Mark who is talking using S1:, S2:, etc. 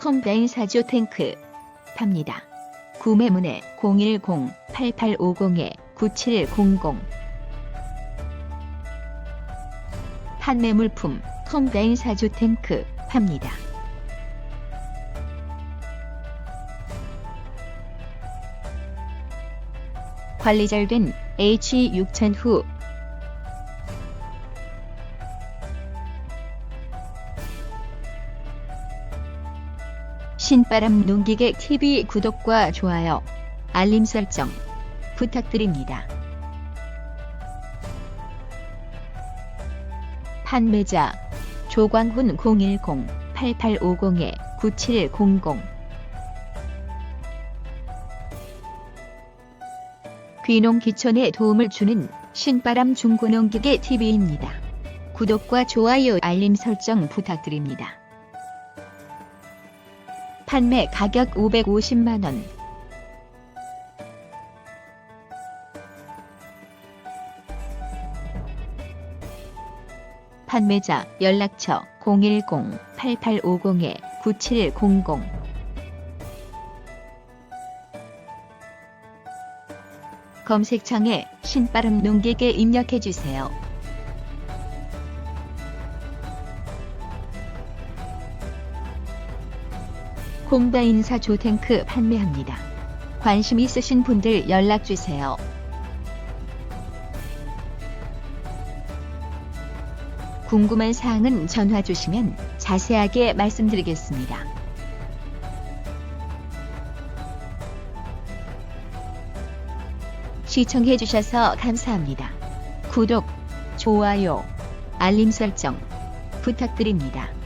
S1: 컴바인 사조 탱크 팝니다. 구매문의 010-8850-9700 판매 물품 컴바인 사조 탱크 팝니다. 관리 잘된 H6000 후 신바람 농기계 TV 구독과 좋아요, 알림 설정 부탁드립니다. 판매자 조광훈 010-8850-9700 귀농 기촌에 도움을 주는 신바람 중고농기계 TV입니다. 구독과 좋아요 알림 설정 부탁드립니다. 판매 가격 550만원. 판매자 연락처 010-8850-9700 검색창에 신바람 농객에 입력해주세요. 콤바인 사 조 탱크 판매합니다. 관심 있으신 분들 연락 주세요. 궁금한 사항은 전화 주시면 자세하게 말씀드리겠습니다. 시청해 주셔서 감사합니다. 구독, 좋아요, 알림 설정 부탁드립니다.